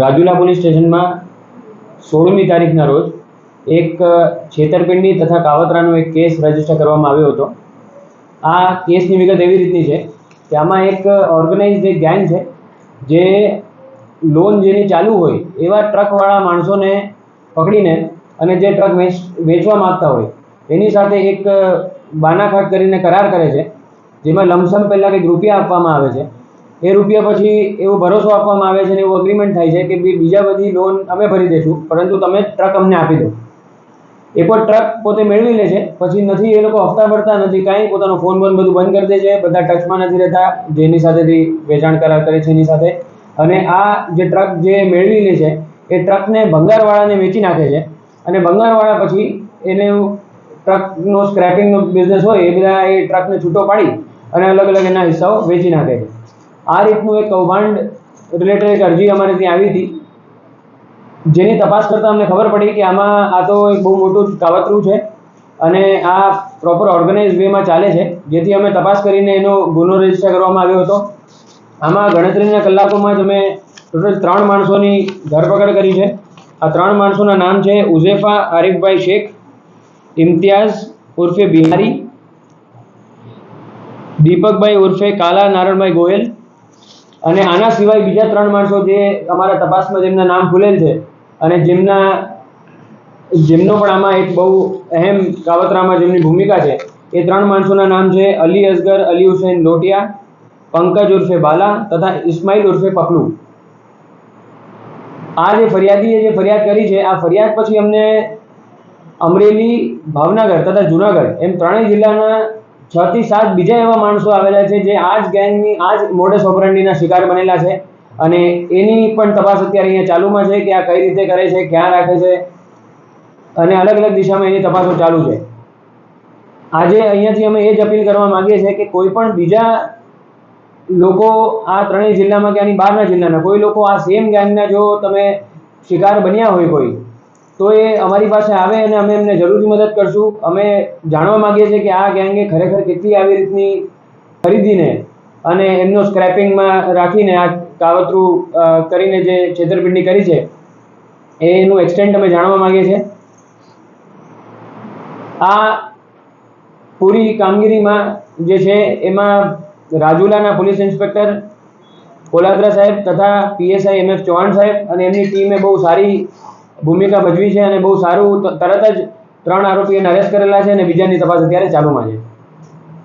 Rajula police સ્ટેશનમાં સોળમી તારીખના રોજ એક છેતરપિંડી તથા કાવતરાનો એક કેસ રજિસ્ટર કરવામાં આવ્યો હતો. આ કેસની વિગત એવી રીતની છે કે આમાં એક ઓર્ગેનાઇઝ એક ગેંગ છે જે લોન જેની ચાલુ હોય એવા ટ્રકવાળા માણસોને પકડીને અને જે ટ્રક વેચ, વેચવા માગતા હોય એની સાથે એક બાનાખાટ કરીને કરાર કરે છે. જેમાં લમસમ પહેલાં કંઈક રૂપિયા આપવામાં આવે છે. એ રૂપિયા પછી એવો ભરોસો આપવામાં આવે છે અને એવું અગ્રીમેન્ટ થાય છે કે બીજા બધી લોન અમે ભરી દઈશું, પરંતુ તમે ટ્રક અમને આપી દો. એક વાર ટ્રક પોતે મેળવી લે છે પછી નથી, એ લોકો હપ્તા ભરતા નથી, કાંઈ પોતાનો ફોન બોન બધું બંધ કરી દે છે બધા ટચમાં નથી રહેતા, જેની સાથેથી વેચાણ કરાર કરે છે એની સાથે. અને આ જે ટ્રક જે મેળવી લે છે, એ ટ્રકને ભંગારવાળાને વેચી નાખે છે. અને ભંગારવાળા પછી એને ટ્રકનો સ્ક્રેપિંગનો બિઝનેસ હોય, એ બધા એ ટ્રકને છૂટો પાડી અને અલગ અલગ એના હિસ્સાઓ વેચી નાખે છે. આ રીતનું એક કૌભાંડ રિલેટેડ એક અરજી અમારે ત્યાં આવી હતી. જેની તપાસ કરતાં અમને ખબર પડી કે આમાં આ તો એક બહુ મોટું કાવતરું છે અને આ પ્રોપર ઓર્ગેનાઇઝ વેમાં ચાલે છે, જેથી અમે તપાસ કરીને એનો ગુનો રજિસ્ટર કરવામાં આવ્યો હતો. આમાં ગણતરીના કલાકોમાં જ અમે ટોટલ ત્રણ માણસોની ધરપકડ કરી છે. આ ત્રણ માણસોના નામ છે ઉઝેફા, આરિફભાઈ શેખ, ઇમ્તિયાઝ ઉર્ફે બિહારી, દીપકભાઈ ઉર્ફે કાલા નારણભાઈ ગોયલ અને આના સિવાય બીજા ત્રણ માણસો જે અમારા તપાસમાં જેમના નામ ખુલેલ છે અને જેમના જેમનો પણ આમાં એક બહુ અહેમ કાવતરામાં જેમની ભૂમિકા છે, એ ત્રણ માણસોના નામ છે અલી અસગર અલી હુસૈન લોટિયા, પંકજ ઉર્ફે બાલા તથા ઇસ્માઇલ ઉર્ફે પકલુ. આ જે ફરિયાદીએ જે ફરિયાદ કરી છે, આ ફરિયાદ પછી અમને અમરેલી, ભાવનગર તથા જુનાગઢ એમ ત્રણેય જિલ્લાના છ થી સાત બીજા એવા માણસો આવેલા છે જે આ જ ગેંગની આ જ મોડસ ઓપરેન્ડીના શિકાર બનેલા છે અને એની પણ તપાસ અત્યારે અહીંયા ચાલુમાં છે કે આ કઈ રીતે કરે છે, ક્યાં રાખે છે અને અલગ અલગ દિશામાં એની તપાસો ચાલુ છે. આજે અહીંયાથી અમે એ જ અપીલ કરવા માંગીએ છીએ કે કોઈ પણ બીજા લોકો આ ત્રણેય જિલ્લામાં કે આની બહારના જિલ્લાના, કોઈ લોકો આ સેમ ગેંગના જો તમે શિકાર બન્યા હોય કોઈ તો એ અમારી પાસે આવે અને અમે એમને જરૂરથી મદદ કરશું. અમે જાણવા માંગીએ છીએ કે આ ગેંગે ખરેખર કેટલી આવી રીતની ખરીદીને અને એમનો સ્ક્રેપિંગમાં રાખીને આ કાવતરું કરીને જે છેતરપિંડી કરી છે, એનું એક્સટેન્ટ અમે જાણવા માગીએ છીએ. આ પૂરી કામગીરીમાં જે છે એમાં રાજુલાના પોલીસ ઇન્સ્પેક્ટર કોલાદ્રા સાહેબ તથા પીએસઆઈ એમ એફ ચૌહાણ સાહેબ અને એમની ટીમે બહુ સારી ભૂમિકા ભજવી છે અને બહુ સારું તરત જ ત્રણ આરોપીઓને અરેસ્ટ કરેલા છે અને બીજાની તપાસ અત્યારે ચાલુમાં છે.